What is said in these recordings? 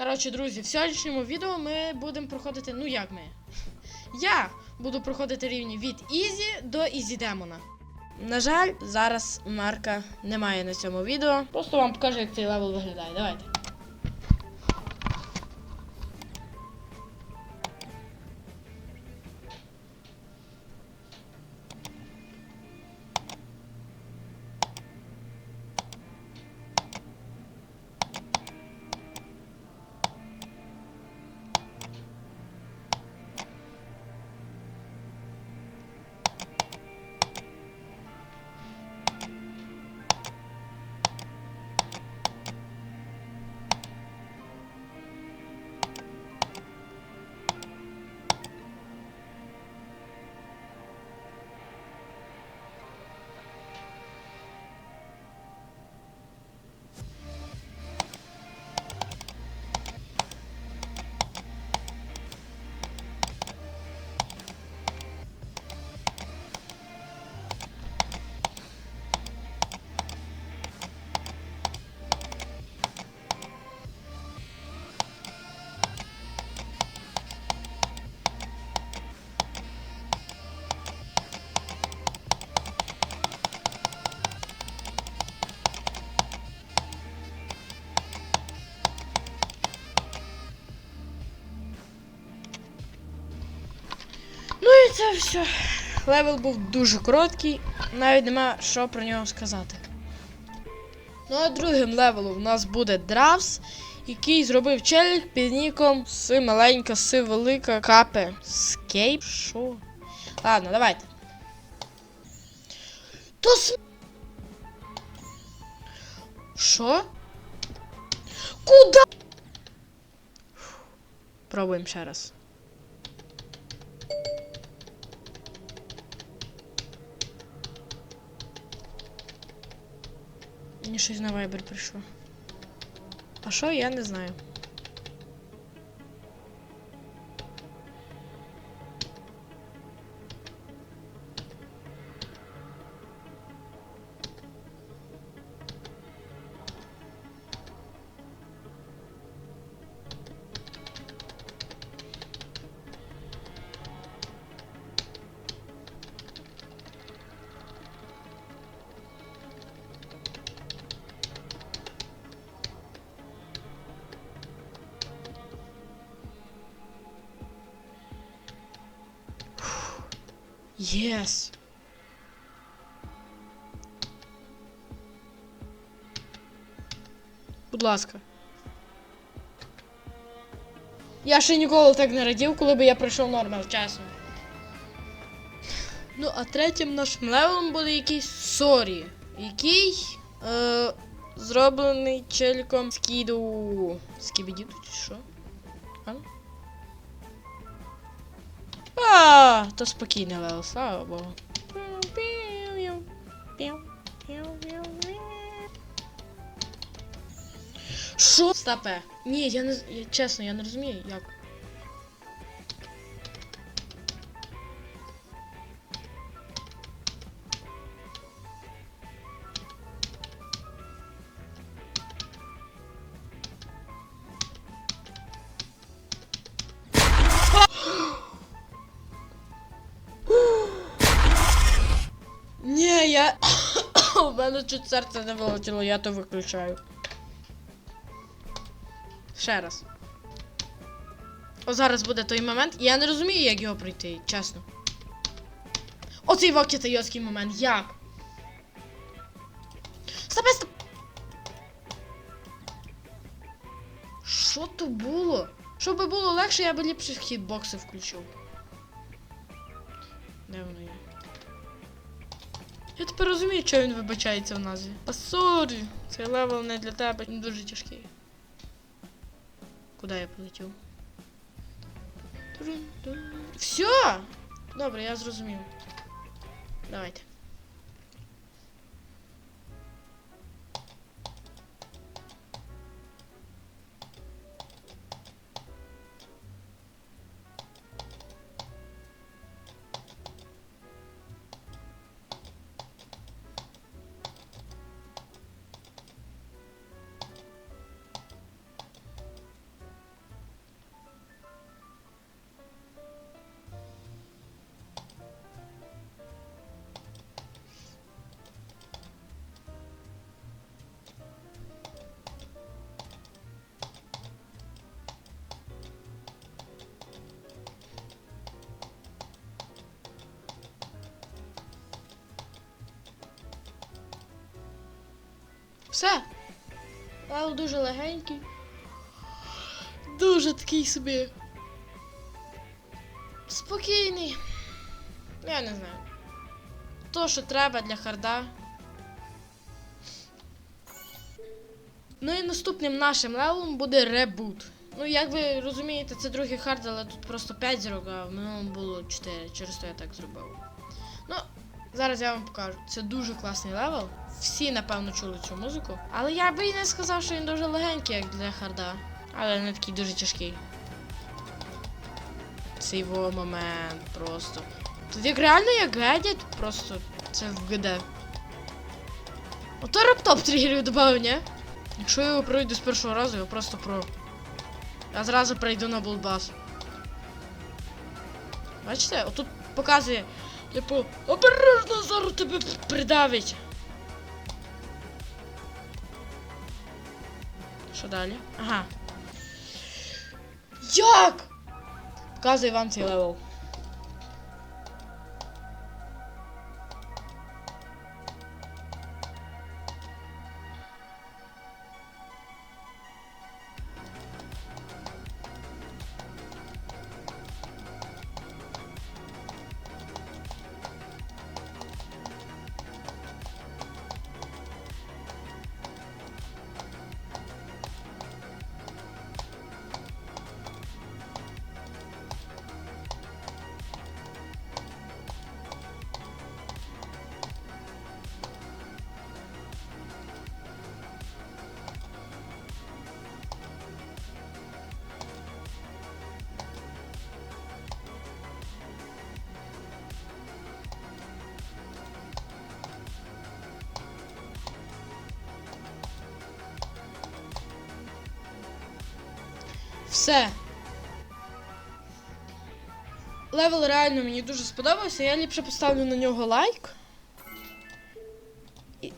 Коротше, друзі, в сьогоднішньому відео ми будемо проходити. Ну як ми? Я буду проходити рівні від Ізі до Ізі Демона. На жаль, зараз Марка немає на цьому відео. Просто вам покажу, як цей левел виглядає. Давайте. Це все. Левел був дуже короткий, навіть нема що про нього сказати. Ну а другим левелом у нас буде Дравс, який зробив челік під ніком Си маленька, си велика капе. Скейп? Що? Ладно, давайте. То с... Що? Куда? Пробуємо ще раз. Мені щось на вайбер прийшло. А що, я не знаю. Єс. Будь ласка. Я ще ніколи так не радів, коли би я пройшов нормал, чесно. Ну, а третім нашим левелом буде якийсь Сорі, який е, зроблений челіком скіду. Скібідіту чи що? А? А, то спокійний левел, слава Богу. Що? Стапе? Ні, я не я, чесно, я не розумію, як. Мене чуть серце не вилетіло, я то виключаю. Ще раз. О, зараз буде той момент. Я не розумію, як його пройти, чесно. Оцей вокітайоцький момент. Як? Стопе, стоп! Що то було? Щоб було легше, я би ліпше хітбокси включив. Де воно є? Я тепер розумію, чого він вибачається в назві. А сорі, цей левел не для тебе, він дуже тяжкий. Куди я полетів? Все! Добре, я зрозумів. Давайте. Все. Левел дуже легенький. Дуже такий собі. Спокійний. Я не знаю. То, що треба для харда. Ну і наступним нашим левелом буде ребут. Ну, як ви розумієте, це другий хард, але тут просто 5 зірок, а в минулому було 4, через то я так зробив. Ну, зараз я вам покажу. Це дуже класний левел. Всі, напевно, чули цю музику. Але я би і не сказав, що він дуже легенький, як для харда. Але не такий дуже тяжкий. Це його момент просто. Тут як реально як гадять, просто це в ГД. Ото раптоп тригерів додав, ні? Якщо я його пройду з першого разу, я просто про. Я зразу прийду на булбас. Бачите, отут показує, типу, обережно зараз тебе придавить. Що далі? Ага. Як? Показую вам цей левел. Все. Левел реально мені дуже сподобався. Я ліпше поставлю на нього лайк. І...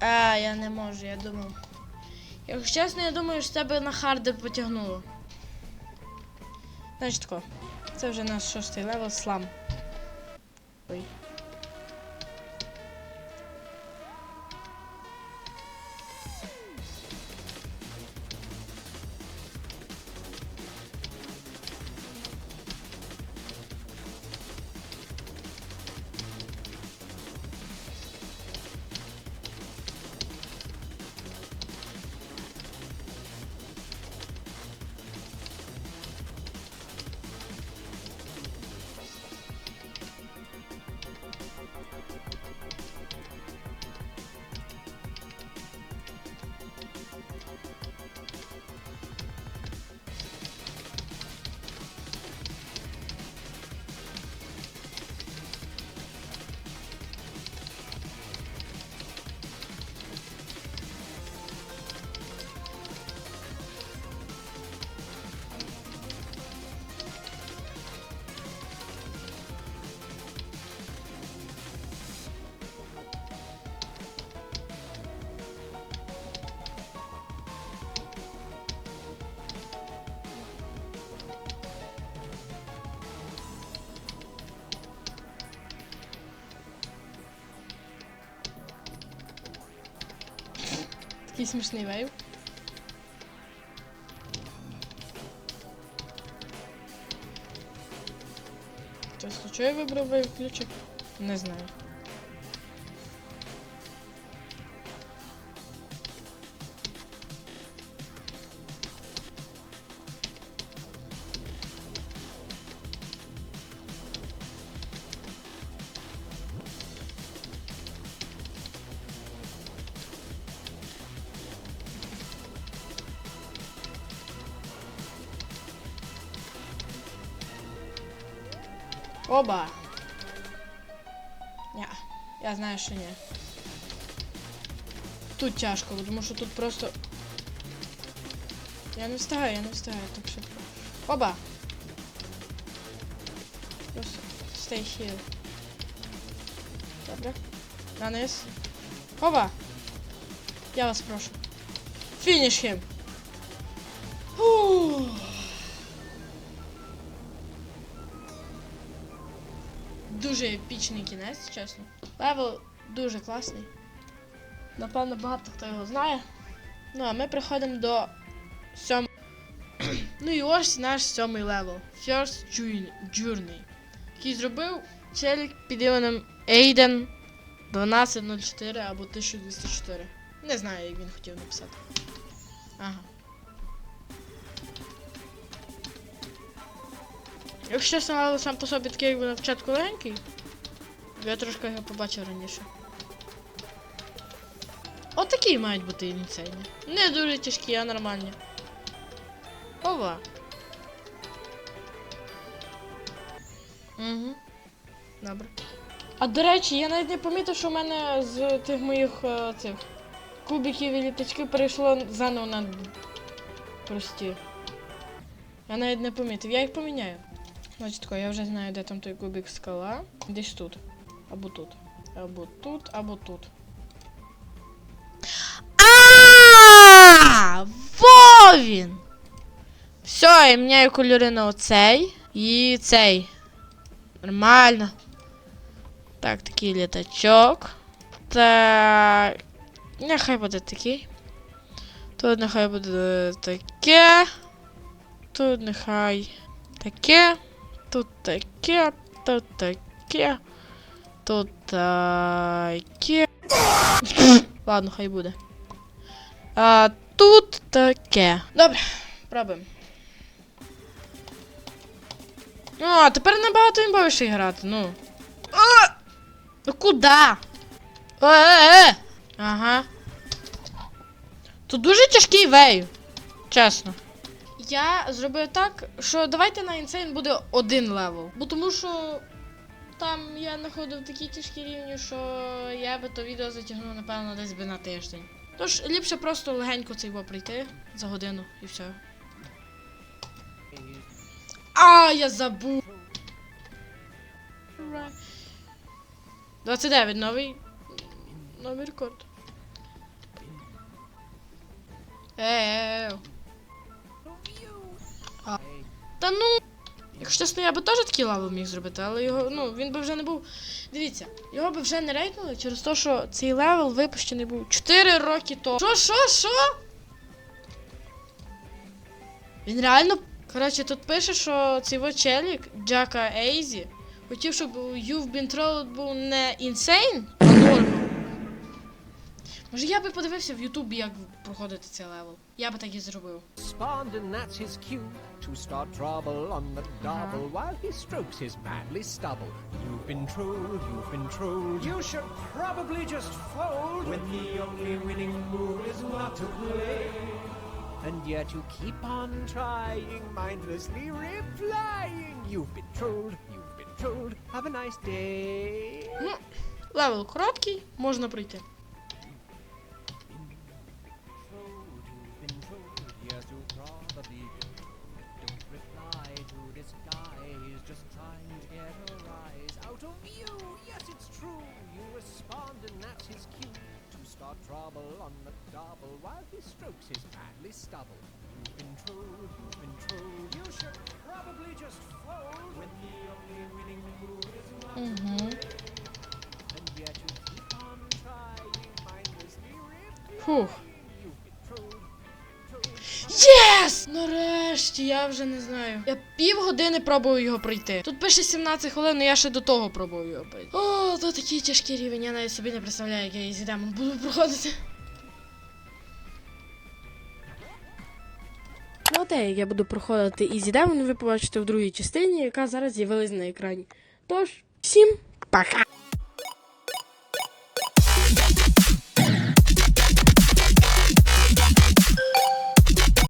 А, я не можу, я думав. Якщо чесно, я думаю, що тебе на хардер потягнуло. Значить тако. Це вже наш шостий левел слам. Ой. Такий смішний вейв. Чесно, чого я вибрав вейв ключик? Не знаю. Оба. Ня, я знаю, що ні. Тут тяжко, тому що тут просто. Я не встигаю, я не встигаю так швидко. Оба! Просто stay here. Добре. На. Оба! Я вас прошу. Finish him! Дуже епічний кінець, чесно. Левел дуже класний. Напевно, багато хто його знає. Ну, а ми приходимо до сьомого. ну і ось наш сьомий левел. First Journey. Який зробив челік під іменем Aiden 1204 або 1204. Не знаю, як він хотів написати. Ага. Якщо чесно, левел сам по собі такий, якби на початку легенький. Я трошки його побачив раніше. Отакі мають бути ініціальні. Не дуже тяжкі, а нормальні. Ова. Угу. Добре. А до речі, я навіть не помітив, що в мене з тих моїх е, цих кубиків і літачків перейшло заново на прості. Я навіть не помітив, я їх поміняю. Значить, тако, я вже знаю, де там той кубик скала. Десь тут. Або тут. Або тут, або тут. А, во! Все, я міняю кольори на оцей і цей. Нормально. Так, такий літачок. Так. Нехай буде такий. Тут нехай буде таке. Тут нехай таке. Тут таке. Тут таке. Тут таке. Ладно, хай буде. А тут таке. Добре, пробуємо. А тепер набагато імбовіше грати, ну. А! Ну куди? Е-е-е! Ага. Тут дуже тяжкий вейв. Чесно. Я зробив так, що давайте на інсейн буде один левел. Бо тому що там я знаходив такі тяжкі рівні, що я би то відео затягнув, напевно, десь би на тиждень. Тож ліпше просто легенько цей во прийти за годину і все. А, я забув. 29, новий. Новий рекорд. Еу. Та ну. Якщо чесно, я би теж такий лаву міг зробити, але його, ну, він би вже не був. Дивіться, його би вже не рейтнули через те, що цей левел випущений був 4 роки тому. Що, що, що? Він реально. Коротше, тут пише, що цей вот челік Джака Ейзі хотів, щоб You've Been Trolled був не Insane. Може я би подивився в Ютубі, як проходити цей левел. Я би так і зробив. Respond, and that's his cue to start trouble on the double while he strokes his manly stubble. You've been trolled, you've been trolled. You should probably just fold when the only winning move is not to play. And yet you keep on trying, mindlessly replying. You've been trolled, you've been trolled. Have a nice day. Ну, левел короткий, можна пройти. Yes, it's true. You respond, and that's his cue to start trouble on the double while he strokes his manly stubble. You control, you control. You should probably just fold when the only winning move is not mm -hmm. And yet you keep on trying mindlessly. Yes! Нарешті, я вже не знаю. Я півгодини пробую його пройти. Тут пише 17 хвилин, але я ще до того пробую його пройти. О, то такий тяжкий рівень, я навіть собі не представляю, як я її демон буду проходити. Ну, те, як я буду проходити Easy Demon, ви побачите в другій частині, яка зараз з'явилась на екрані. Тож, всім пока!